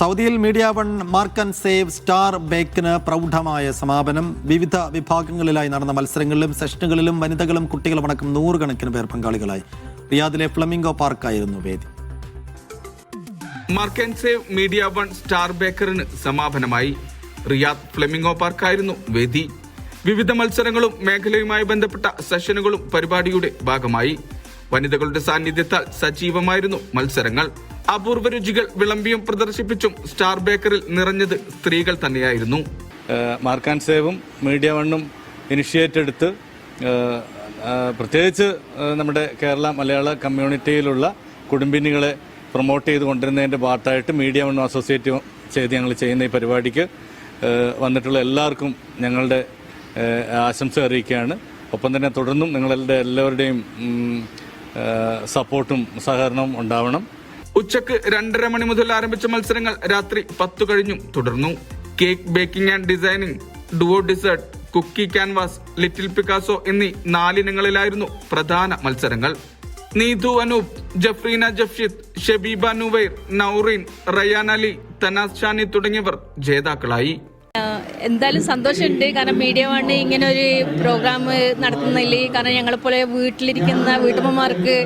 സൗദിയിൽ media one mark and save star ബേക്കിന് പ്രൗഢമായ സമാപനം. വിവിധ വിഭാഗങ്ങളിലായി നടന്ന മത്സരങ്ങളിലും സെഷനുകളിലും വനിതകളും കുട്ടികളും അടക്കം നൂറുകണക്കിന് പേർ പങ്കാളികളായി. റിയാദിലെ ഫ്ലമിംഗോ പാർക്കായിരുന്നു വേദി. Mark and save media one star ബേക്കറിന് സമാപനമായി റിയാദ് ഫ്ലെമിംഗോ പാർക്കായിരുന്നു വേദി. വിവിധ മത്സരങ്ങളും മേഖലയുമായി ബന്ധപ്പെട്ട സെഷനുകളും പരിപാടിയുടെ ഭാഗമായി. വനിതകളുടെ സാന്നിധ്യത്താൽ സജീവമായിരുന്നു മത്സരങ്ങൾ. അപൂർവ രുചികൾ വിളമ്പിയും പ്രദർശിപ്പിച്ചും സ്റ്റാർ ബേക്കറിൽ നിറഞ്ഞത് സ്ത്രീകൾ തന്നെയായിരുന്നു. മാർക്കാൻ സേവും മീഡിയ വണ്ണും ഇനിഷ്യേറ്റ് എടുത്ത് പ്രത്യേകിച്ച് നമ്മുടെ കേരള മലയാള കമ്മ്യൂണിറ്റിയിലുള്ള കുടുംബിനികളെ പ്രൊമോട്ട് ചെയ്ത് കൊണ്ടിരുന്നതിന്റെ ഭാഗമായിട്ട് മീഡിയ വണ്ണും അസോസിയേറ്റ് ചെയ്ത് ഞങ്ങൾ ചെയ്യുന്ന ഈ പരിപാടിക്ക് വന്നിട്ടുള്ള എല്ലാവർക്കും ഞങ്ങളുടെ ആശംസ അറിയിക്കുകയാണ്. ഒപ്പം തന്നെ തുടർന്നും നിങ്ങളുടെ എല്ലാവരുടെയും സപ്പോർട്ടും സഹകരണവും ഉണ്ടാവണം. ഉച്ചയ്ക്ക് രണ്ടര മണി മുതൽ ആരംഭിച്ച മത്സരങ്ങൾ രാത്രി പത്തു കഴിഞ്ഞും തുടർന്നു. Cake baking and designing duo dessert cookie canvas little Picasso എന്നീ നാലിനങ്ങളിലായിരുന്നു പ്രധാന മത്സരങ്ങൾ. നീതു അനൂപ് ജഫ്രീന ജഫ്ഷിത് ഷബീബ നുവൈർ നൌറീൻ റയാൻ അലി തനാസ് ഷാനി തുടങ്ങിയവർ ജേതാക്കളായി. എന്തായാലും സന്തോഷമുണ്ട്. കാരണം മീഡിയ വണ് ഇങ്ങനെ ഒരു പ്രോഗ്രാം നടത്തുന്നതിൽ കാരണം ഞങ്ങളെപ്പോലെ വീട്ടിലിരിക്കുന്ന വീട്ടമ്മമാർക്ക്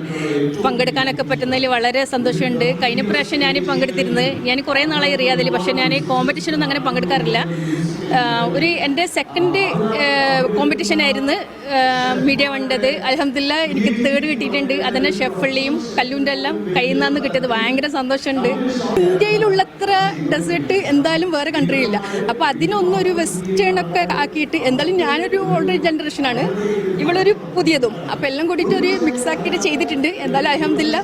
പങ്കെടുക്കാനൊക്കെ പറ്റുന്നതിൽ വളരെ സന്തോഷമുണ്ട്. കഴിഞ്ഞ പ്രാവശ്യം ഞാൻ പങ്കെടുത്തിരുന്നത് ഞാൻ കുറേ നാളായി റിയാദിൽ പക്ഷേ ഞാൻ കോമ്പറ്റീഷനൊന്നും അങ്ങനെ പങ്കെടുക്കാറില്ല. ഒരു എന്റെ സെക്കൻഡ് കോമ്പറ്റീഷൻ ആയിരുന്നു മീഡിയ വേണ്ടത് അലഹമില്ല എനിക്ക് തേർഡ് കിട്ടിയിട്ടുണ്ട്. അതന്നെ ഷെഫള്ളിയും കല്ലൂന്റെ എല്ലാം കയ്യിൽ നിന്നാന്ന് കിട്ടിയത്. ഭയങ്കര സന്തോഷമുണ്ട്. ഇന്ത്യയിലുള്ളത്ര ഡെസേർട്ട് എന്തായാലും വേറെ കൺട്രിയില്ല അപ്പോൾ അതിനൊന്നും ഒരു വെസ്റ്റേൺ ഒക്കെ ആക്കിയിട്ട് എന്തായാലും ഞാനൊരു ഓൾഡ് ജനറേഷനാണ് ഇവളൊരു പുതിയതും. അപ്പോൾ എല്ലാം കൂടിയിട്ട് ഒരു മിക്സ് ആക്കിയിട്ട് ചെയ്തിട്ടുണ്ട്. എന്തായാലും അലഹമില്ല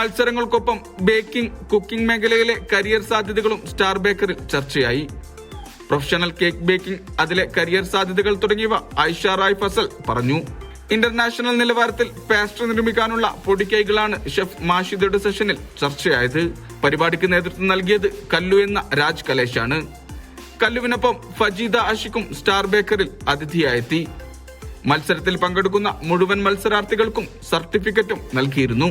മത്സരങ്ങൾക്കൊപ്പം ബേക്കിംഗ് കുക്കിംഗ് മേഖലയിലെ കരിയർ സാധ്യതകളും സ്റ്റാർ ബേക്കറിൽ ചർച്ചയായി. പ്രൊഫഷണൽ കേക്ക് ബേക്കിംഗ് അതിലെ കരിയർ സാധ്യതകൾ തുടങ്ങിയവ ഐഷ റായ് ഫസൽ പറഞ്ഞു. ഇന്റർനാഷണൽ നിലവാരത്തിൽ പാസ്ട്രി നിർമ്മിക്കാനുള്ള പൊടിക്കൈകളാണ് ഷെഫ് മാഷിദയുടെ സെഷനിൽ ചർച്ചയായത്. പരിപാടിക്ക് നേതൃത്വം നൽകിയത് കല്ലു എന്ന രാജ് കലേഷാണ് കല്ലുവിനൊപ്പം ഫജീദ അഷിക്കും സ്റ്റാർ ബേക്കറിൽ അതിഥിയായെത്തി. മത്സരത്തിൽ പങ്കെടുക്കുന്ന മുഴുവൻ മത്സരാർത്ഥികൾക്കും സർട്ടിഫിക്കറ്റും നൽകിയിരുന്നു.